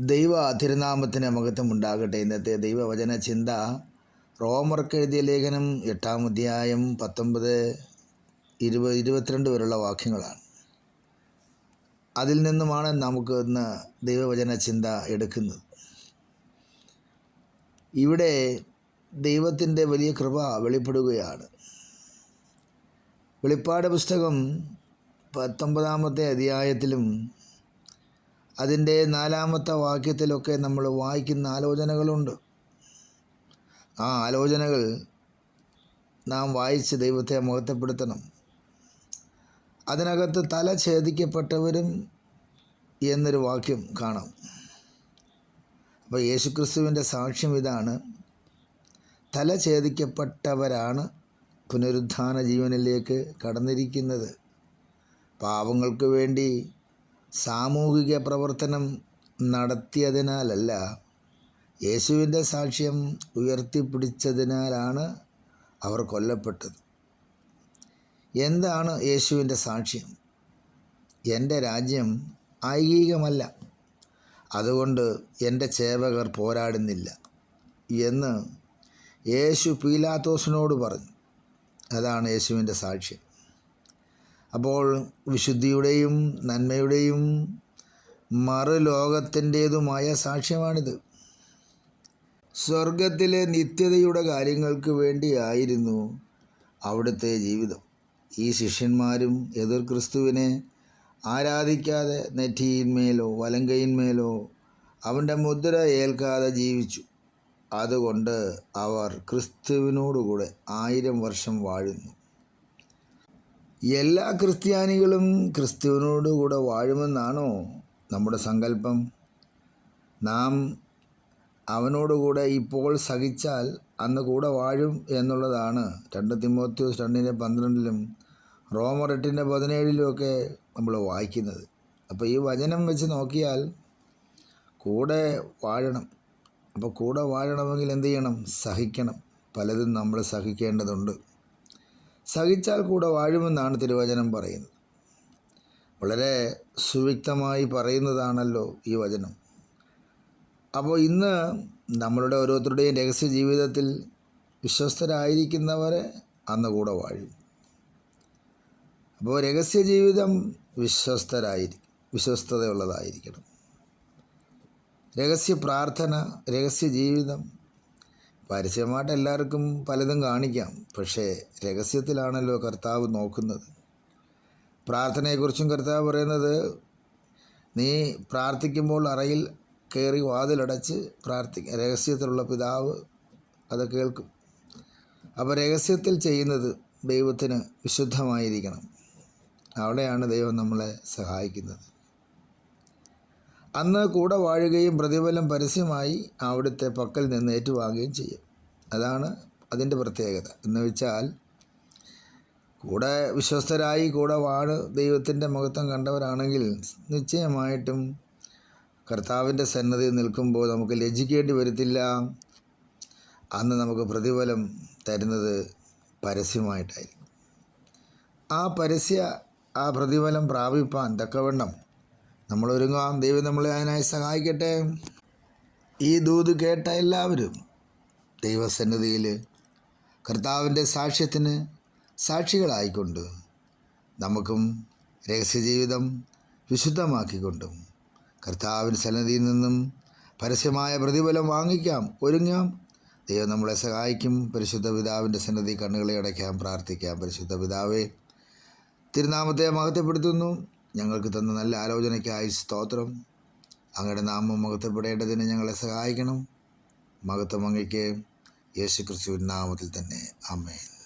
ദൈവ തിരുനാമത്തിന് മഹത്വം ഉണ്ടാകട്ടെ ഇന്നത്തെ ദൈവവചന ചിന്ത റോമർക്ക് എഴുതിയ ലേഖനം എട്ടാം അധ്യായം പത്തൊമ്പത് ഇരുപത് ഇരുപത്തിരണ്ട് വരെയുള്ള വാക്യങ്ങളാണ്. അതിൽ നിന്നുമാണ് നമുക്ക് ഇന്ന് ദൈവവചന ചിന്ത എടുക്കുന്നത്. ഇവിടെ ദൈവത്തിന്റെ വലിയ കൃപ വെളിപ്പെടുകയാണ്. വെളിപ്പാട് പുസ്തകം പത്തൊമ്പതാമത്തെ അധ്യായത്തിലും അതിന്റെ നാലാമത്തെ വാക്യത്തിലൊക്കെ നമ്മൾ വായിക്കുന്ന ആലോചനകളുണ്ട്. ആ ആലോചനകൾ നാം വായിച്ച് ദൈവത്തെ മുഖത്തപ്പെടുത്തണം അതിനകത്ത് തല ഛേദിക്കപ്പെട്ടവരും എന്നൊരു വാക്യം കാണാം. അപ്പോൾ യേശുക്രിസ്തുവിന്റെ സാക്ഷ്യം ഇതാണ്. തല ഛേദിക്കപ്പെട്ടവരാണ് പുനരുദ്ധാന ജീവനിലേക്ക് കടന്നിരിക്കുന്നത്. പാവങ്ങൾക്ക് വേണ്ടി സാമൂഹിക പ്രവർത്തനം നടത്തിയതിനാലല്ല യേശുവിന്റെ സാക്ഷ്യം ഉയർത്തിപ്പിടിച്ചതിനാലാണ് അവർ കൊല്ലപ്പെട്ടത്. എന്താണ് യേശുവിന്റെ സാക്ഷ്യം? എന്റെ രാജ്യം ഐഹികമല്ല അതുകൊണ്ട് എന്റെ സേവകർ പോരാടുന്നില്ല എന്ന് യേശു പീലാത്തോസിനോട് പറഞ്ഞു. അതാണ് യേശുവിന്റെ സാക്ഷ്യം. അപ്പോൾ വിശുദ്ധിയുടെയും നന്മയുടെയും മറുലോകത്തിന്റേതുമായ സാക്ഷ്യമാണിത്. സ്വർഗത്തിലെ നിത്യതയുടെ കാര്യങ്ങൾക്ക് വേണ്ടിയായിരുന്നു അവിടുത്തെ ജീവിതം. ഈ ശിഷ്യന്മാരും എതിർ ക്രിസ്തുവിനെ ആരാധിക്കാതെ നെറ്റിയിന്മേലോ വലങ്കയിന്മേലോ അവന്റെ മുദ്ര ഏൽക്കാതെ ജീവിച്ചു. അതുകൊണ്ട് അവർ ക്രിസ്തുവിനോടുകൂടെ ആയിരം വർഷം വാഴുന്നു. എല്ലാ ക്രിസ്ത്യാനികളും ക്രിസ്തുവിനോട് കൂടെ വാഴുമെന്നാണോ നമ്മുടെ സങ്കല്പം? നാം അവനോടുകൂടെ ഇപ്പോൾ സഹിച്ചാൽ അന്ന് കൂടെ വാഴും എന്നുള്ളതാണ്. രണ്ട് തിമോത്യോസ് രണ്ടിന്റെ പന്ത്രണ്ടിലും റോമർ എട്ടിന്റെ പതിനേഴിലുമൊക്കെ നമ്മൾ വായിക്കുന്നത്. അപ്പോൾ ഈ വചനം വെച്ച് നോക്കിയാൽ കൂടെ വാഴണം. അപ്പോൾ കൂടെ വാഴണമെങ്കിൽ എന്ത് ചെയ്യണം? സഹിക്കണം. പലതും നമ്മൾ സഹിക്കേണ്ടതുണ്ട്. സഹിച്ചാൽ കൂടെ വാഴുമെന്നാണ് തിരുവചനം പറയുന്നത്. വളരെ സുവ്യക്തമായി പറയുന്നതാണല്ലോ ഈ വചനം. അപ്പോൾ ഇന്ന് നമ്മളുടെ ഓരോരുത്തരുടെയും രഹസ്യ ജീവിതത്തിൽ വിശ്വസ്തരായിരിക്കുന്നവരെ അന്ന് കൂടെ വാഴും. അപ്പോൾ രഹസ്യ ജീവിതം വിശ്വസ്തരായിരിക്കും വിശ്വസ്തതയുള്ളതായിരിക്കണം. രഹസ്യ പ്രാർത്ഥന രഹസ്യ ജീവിതം പരസ്യമായിട്ട് എല്ലാവർക്കും പലതും കാണിക്കാം. പക്ഷേ രഹസ്യത്തിലാണല്ലോ കർത്താവ് നോക്കുന്നത്. പ്രാർത്ഥനയെക്കുറിച്ചും കർത്താവ് പറയുന്നത് നീ പ്രാർത്ഥിക്കുമ്പോൾ അറയിൽ കയറി വാതിലടച്ച് പ്രാർത്ഥിക്കുക രഹസ്യത്തിലുള്ള പിതാവ് അത് കേൾക്കും. അപ്പോൾ രഹസ്യത്തിൽ ചെയ്യുന്നത് ദൈവത്തിന് വിശുദ്ധമായിരിക്കണം. അവിടെയാണ് ദൈവം നമ്മളെ സഹായിക്കുന്നത്. അന്ന് കൂടെ വാഴുകയും പ്രതിഫലം പരസ്യമായി അവിടുത്തെ പക്കൽ നിന്ന് ഏറ്റുവാങ്ങുകയും ചെയ്യും. അതാണ് അതിന്റെ പ്രത്യേകത. എന്ന് വെച്ചാൽ കൂടെ വിശ്വസ്തരായി കൂടെ വാഴ് ദൈവത്തിന്റെ മഹത്വം കണ്ടവരാണെങ്കിൽ നിശ്ചയമായിട്ടും കർത്താവിന്റെ സന്നദ്ധയിൽ നിൽക്കുമ്പോൾ നമുക്ക് ലജ്ജിക്കേണ്ടി വരത്തില്ല. അന്ന് നമുക്ക് പ്രതിഫലം തരുന്നത് പരസ്യമായിട്ടായിരിക്കും. ആ പരസ്യ ആ പ്രതിഫലം പ്രാപിപ്പാൻ തക്കവണ്ണം നമ്മൾ ഒരുങ്ങാം ദൈവം നമ്മളെ അതിനായി സഹായിക്കട്ടെ. ഈ ദൂത് കേട്ട എല്ലാവരും ദൈവസന്നിധിയിൽ കർത്താവിന്റെ സാക്ഷ്യത്തിന് സാക്ഷികളായിക്കൊണ്ട് നമുക്കും രഹസ്യജീവിതം വിശുദ്ധമാക്കിക്കൊണ്ടും കർത്താവിന്റെ സന്നിധിയിൽ നിന്നും പരസ്യമായ പ്രതിഫലം വാങ്ങിക്കാം ഒരുങ്ങാം. ദൈവം നമ്മളെ സഹായിക്കും. പരിശുദ്ധ പിതാവിന്റെ സന്നദ്ധി കണ്ണുകളെ അടയ്ക്കാം പ്രാർത്ഥിക്കാം. പരിശുദ്ധ പിതാവേ തിരുനാമത്തെ മഹത്വപ്പെടുത്തുന്നു. ഞങ്ങൾക്ക് തന്ന നല്ല ആലോചനയ്ക്കായി സ്തോത്രം. അങ്ങയുടെ നാമം മഹത്വപ്പെടേണ്ടതിന് ഞങ്ങളെ സഹായിക്കണം. മഹത്വം അങ്ങയ്ക്ക്. യേശു ക്രിസ്തുവിൻ നാമത്തിൽ തന്നെ. അമ്മേൻ